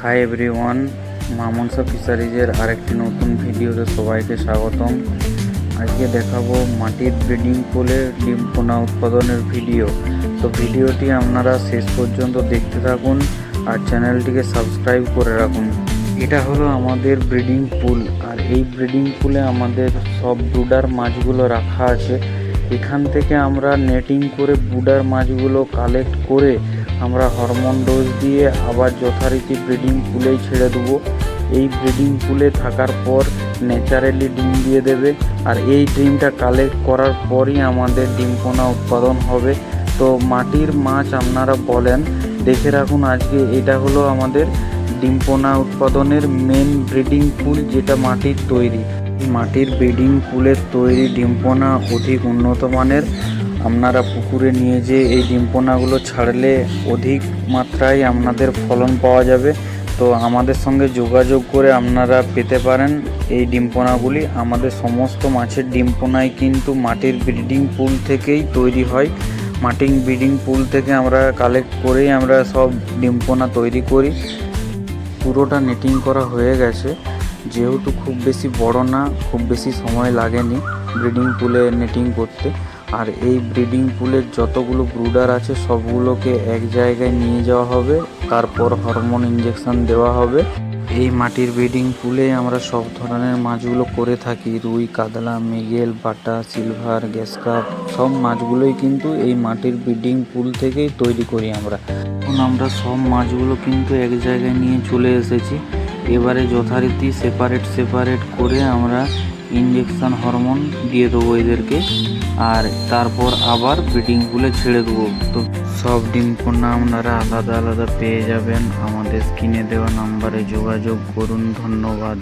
Hi everyone মামনসা ফিশারিজের আরেকটি নতুন ভিডিওতে সবাইকে স্বাগতম। আজকে দেখাবো মাটির ব্রিডিং পুলে ডিম পোনা উৎপাদনের ভিডিও তো ভিডিওটি আপনারা শেষ পর্যন্ত দেখতে থাকুন আর চ্যানেলটিকে সাবস্ক্রাইব করে রাখুন। এটা হলো আমাদের ব্রিডিং পুল আর এই ব্রিডিং পুলে আমাদের সব ব্রুডার মাছগুলো রাখা আছে। এখান থেকে আমরা নেটিং করে বুডার মাছগুলো কালেক্ট করে আমরা হরমোন ডোজ দিয়ে আবার যথারীতি ব্রিডিং পুলেই ছেড়ে দেবো। এই ব্রিডিং পুলে থাকার পর ন্যাচারালি ডিম দিয়ে দেবে। আর এই ডিমটা কালেক্ট করার পরই আমাদের ডিম পোনা উৎপাদন হবে। তো মাটির মাছ আপনারা বলেন, দেখে রাখুন আজকে এটা হলো আমাদের ডিম পোনা উৎপাদনের মেন ব্রিডিং পুল যেটা মাটির তৈরি। মাটির ব্রিডিং পুলের তৈরি ডিম্পোনা অধিক উন্নত মানের। আপনারা পুকুরে নিয়ে যেয়ে এই ডিম্পোনাগুলো ছাড়লে অধিক মাত্রায় আপনাদের ফলন পাওয়া যাবে। তো আমাদের সঙ্গে যোগাযোগ করে আপনারা পেতে পারেন এই ডিম্পোনাগুলি। আমাদের সমস্ত মাছের ডিম্পোনাই কিন্তু মাটির ব্রিডিং পুল থেকেই তৈরি হয়। মাটির ব্রিডিং পুল থেকে আমরা কালেক্ট করেই আমরা সব ডিম্পোনা তৈরি করি। পুরোটা নেটিং করা হয়ে গেছে। যেহেতু খুব বেশি বড় না, খুব বেশি সময় লাগেনি ব্রিডিং পুলে নেটিং করতে। আর এই ব্রিডিং পুলের যতগুলো ব্রুডার আছে, সবগুলোকে এক জায়গায় নিয়ে যাওয়া হবে। তারপর হরমোন ইঞ্জেকশন দেওয়া হবে। এই মাটির ব্রিডিং পুলে আমরা সব ধরনের মাছগুলো করে থাকি। রুই, কাতলা, মৃগেল, বাটা সিলভার গ্যাসকাপ সব মাছগুলোই কিন্তু এই মাটির ব্রিডিং পুল থেকেই তৈরি করি আমরা। এখন আমরা সব মাছগুলো কিন্তু এক জায়গায় নিয়ে চলে এসেছি। এবারে যথারীতি সেপারেট সেপারেট করে আমরা ইঞ্জেকশন হরমোন দিয়ে দেবো এদেরকে। আর তারপর আবার পুলে ছেড়ে দেবো। তো সব ডিম পোনা আপনারা আলাদা আলাদা পেয়ে যাবেন। আমাদের স্ক্রিনে দেওয়া নাম্বারে যোগাযোগ করুন। ধন্যবাদ।